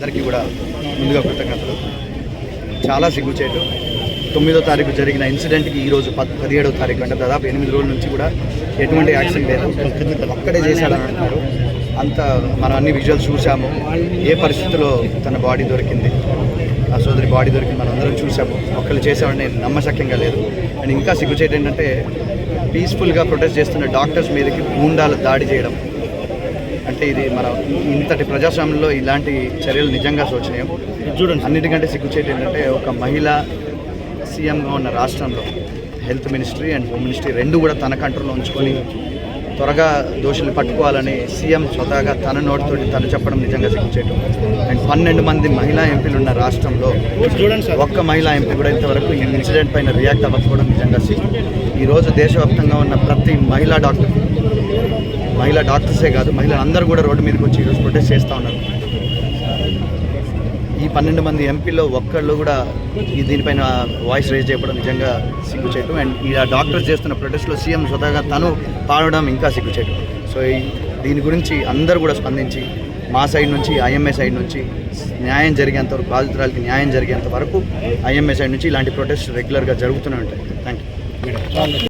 అందరికీ కూడా ముందుగా కృతజ్ఞతలు. చాలా సిగ్గుచేటు తొమ్మిదో తారీఖు జరిగిన ఇన్సిడెంట్కి ఈరోజు పద్ పదిహేడో తారీఖు అంటే దాదాపు ఎనిమిది రోజుల నుంచి కూడా ఎటువంటి యాక్సిడెంట్ లేదు. అక్కడే చేశాడని అంటున్నారు. అంత మనం అన్ని విజువల్స్ చూసాము ఏ పరిస్థితిలో తన బాడీ దొరికింది? ఆ సోదరి బాడీ దొరికింది. మనం అందరం చూసాము ఒకళ్ళు చేసామని నమ్మశక్యంగా లేదు. అండ్ ఇంకా సిగ్గుచేటు ఏంటంటే పీస్ఫుల్గా ప్రొటెస్ట్ చేస్తున్న డాక్టర్స్ మీదకి గూండాలు దాడి చేయడం. అంటే ఇది మన ఇంతటి ప్రజాస్వామ్యంలో ఇలాంటి చర్యలు నిజంగా శోచనీయం. చూడండి. అన్నిటికంటే సిగ్గుచేటు ఏంటంటే ఒక మహిళ సీఎంగా ఉన్న రాష్ట్రంలో health ministry and home ministry రెండు కూడా తన కంట్రోల్లో ఉంచుకొని త్వరగా దోషుల్ని పట్టుకోవాలని సీఎం స్వతహాగా తన నోటితోటి తను చెప్పడం నిజంగా సిగ్గుచేటు. అండ్ పన్నెండు మంది మహిళా ఎంపీలు ఉన్న రాష్ట్రంలో ఒక్క మహిళా ఎంపీ కూడా ఇంతవరకు ఈ ఇన్సిడెంట్ పైన రియాక్ట్ అవ్వకపోవడం నిజంగా సిగ్గు. ఈరోజు దేశవ్యాప్తంగా ఉన్న ప్రతి మహిళా డాక్టర్ మహిళా డాక్టర్సే కాదు మహిళలు అందరూ కూడా రోడ్డు మీదకి వచ్చి ఈరోజు ప్రొటెస్ట్ చేస్తూ ఉన్నారు. ఈ పన్నెండు మంది ఎంపీలో ఒక్కళ్ళు కూడా ఈ దీనిపైన వాయిస్ రేజ్ చేయడం నిజంగా సిగ్గుచేటు. అండ్ ఈ డాక్టర్స్ చేస్తున్న ప్రొటెస్ట్లో సీఎం స్వతహాగా తను పాడడం ఇంకా సిగ్గుచేటు. సో దీని గురించి అందరూ కూడా స్పందించి మా సైడ్ నుంచి ఐఎంఏ సైడ్ నుంచి న్యాయం జరిగేంత వరకు బాధితురాలకి న్యాయం జరిగేంత వరకు ఐఎంఏ సైడ్ నుంచి ఇలాంటి ప్రొటెస్ట్ రెగ్యులర్గా జరుగుతూనే ఉంటాయి. Thank you